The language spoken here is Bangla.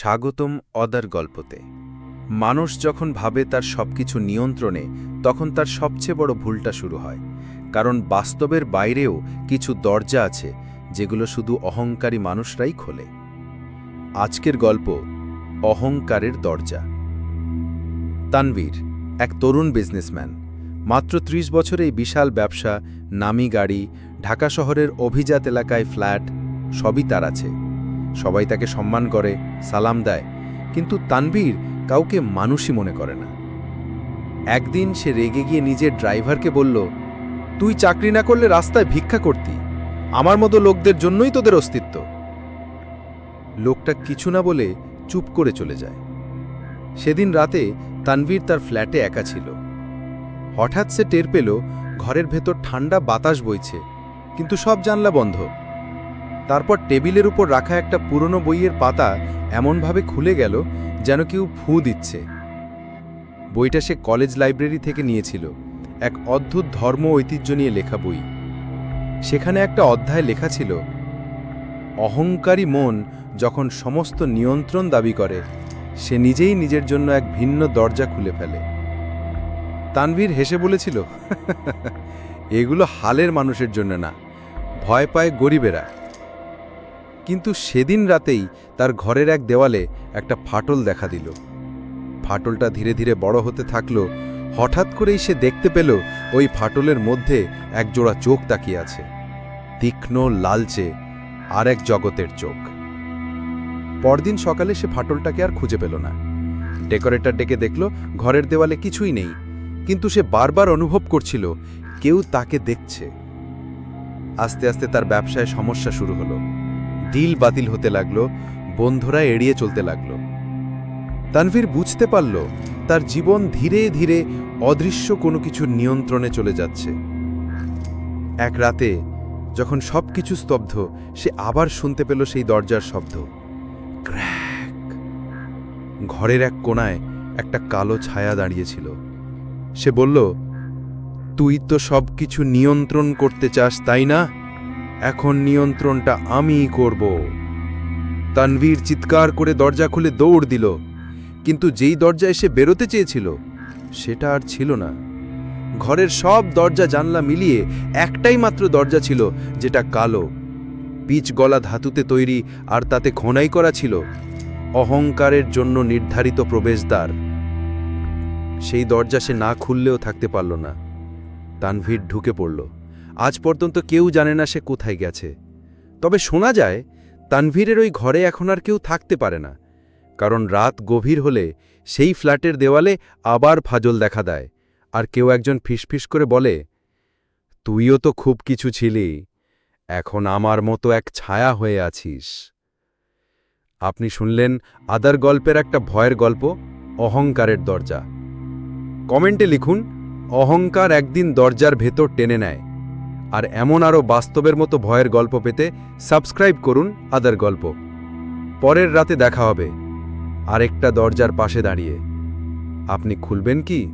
স্বাগতম অদার গল্পতে। মানুষ যখন ভাবে তার সবকিছু নিয়ন্ত্রণে, তখন তার সবচেয়ে বড় ভুলটা শুরু হয়। কারণ বাস্তবের বাইরেও কিছু দরজা আছে, যেগুলো শুধু অহংকারী মানুষরাই খোলে। আজকের গল্প, অহংকারের দরজা। তানভীর, এক তরুণ বিজনেসম্যান। মাত্র ত্রিশ বছরে এই বিশাল ব্যবসা, নামি গাড়ি, ঢাকা শহরের অভিজাত এলাকায় ফ্ল্যাট, সবই তার আছে। সবাই তাকে সম্মান করে, সালাম দেয়, কিন্তু তানভীর কাউকে মানুষই মনে করে না। একদিন সে রেগে গিয়ে নিজের ড্রাইভারকে বলল, তুই চাকরি না করলে রাস্তায় ভিক্ষা করতি। আমার মতো লোকদের জন্যই তোদের অস্তিত্ব। লোকটা কিছু না বলে চুপ করে চলে যায়। সেদিন রাতে তানভীর তার ফ্ল্যাটে একা ছিল। হঠাৎ সে টের পেল, ঘরের ভেতর ঠান্ডা বাতাস বইছে, কিন্তু সব জানলা বন্ধ। তারপর টেবিলের উপর রাখা একটা পুরনো বইয়ের পাতা এমনভাবে খুলে গেল যেন কেউ ফু দিচ্ছে। বইটা সে কলেজ লাইব্রেরি থেকে নিয়েছিল, এক অদ্ভুত ধর্ম ঐতিহ্য নিয়ে লেখা বই। সেখানে একটা অধ্যায় লেখা ছিল, অহংকারী মন যখন সমস্ত নিয়ন্ত্রণ দাবি করে, সে নিজেই নিজের জন্য এক ভিন্ন দরজা খুলে ফেলে। তানভীর হেসে বলেছিল, এগুলো হালের মানুষের জন্য না, ভয় পায় গরিবেরা। কিন্তু সেদিন রাতেই তার ঘরের এক দেওয়ালে একটা ফাটল দেখা দিল। ফাটলটা ধীরে ধীরে বড় হতে থাকল। হঠাৎ করেই সে দেখতে পেল ওই ফাটলের মধ্যে এক জোড়া চোখ তাকিয়ে আছে। তীক্ষ্ণ, লালচে আর এক জগতের চোখ। পরদিন সকালে সে ফাটলটাকে আর খুঁজে পেল না। ডেকোরেটর ডেকে দেখল ঘরের দেওয়ালে কিছুই নেই। কিন্তু সে বারবার অনুভব করছিল, কেউ তাকে দেখছে। আস্তে আস্তে তার ব্যবসায় সমস্যা শুরু হলো। ডিল বাতিল হতে লাগল, বন্ধুরা এড়িয়ে চলতে লাগল। তানভীর বুঝতে পারল, তার জীবন ধীরে ধীরে অদৃশ্য কোনো কিছুর নিয়ন্ত্রণে চলে যাচ্ছে। এক রাতে, যখন সব কিছু স্তব্ধ, সে আবার শুনতে পেল সেই দরজার শব্দ। ক্র্যাক! ঘরের এক কোণায় একটা কালো ছায়া দাঁড়িয়েছিল। সে বলল, তুই তো সব কিছু নিয়ন্ত্রণ করতে চাস, তাই না? এখন নিয়ন্ত্রণটা আমিই করব। তানভীর চিৎকার করে দরজা খুলে দৌড় দিল, কিন্তু যেই দরজা এসে বেরোতে চেয়েছিল, সেটা আর ছিল না। ঘরের সব দরজা জানলা মিলিয়ে একটাই মাত্র দরজা ছিল, যেটা কালো। পিচ গলা ধাতুতে তৈরি আর তাতে খোনাই করা ছিল, অহংকারের জন্য নির্ধারিত প্রবেশদ্বার। সেই দরজা সে না খুললেও থাকতে পারল না। তানভীর ঢুকে পড়ল। আজ পর্যন্ত কেউ জানে না সে কোথায় গেছে। তবে শোনা যায়, তানভীরের ওই ঘরে এখন আর কেউ থাকতে পারে না, কারণ রাত গভীর হলে সেই ফ্ল্যাটের দেওয়ালে আবার ফাজল দেখা দেয়, আর কেউ একজন ফিসফিস করে বলে, তুইও তো খুব কিছু ছিলি, এখন আমার মতো এক ছায়া হয়ে আছিস। আপনি শুনলেন আদার গল্পের একটা ভয়ের গল্প, অহংকারের দরজা। কমেন্টে লিখুন, অহংকার একদিন দরজার ভেতর টেনে নেয়। আর এমন আরও বাস্তবের মতো ভয়ের গল্প পেতে সাবস্ক্রাইব করুন আদার গল্প। পরের রাতে দেখা হবে। আরেকটা দরজার পাশে দাঁড়িয়ে। আপনি খুলবেন কি?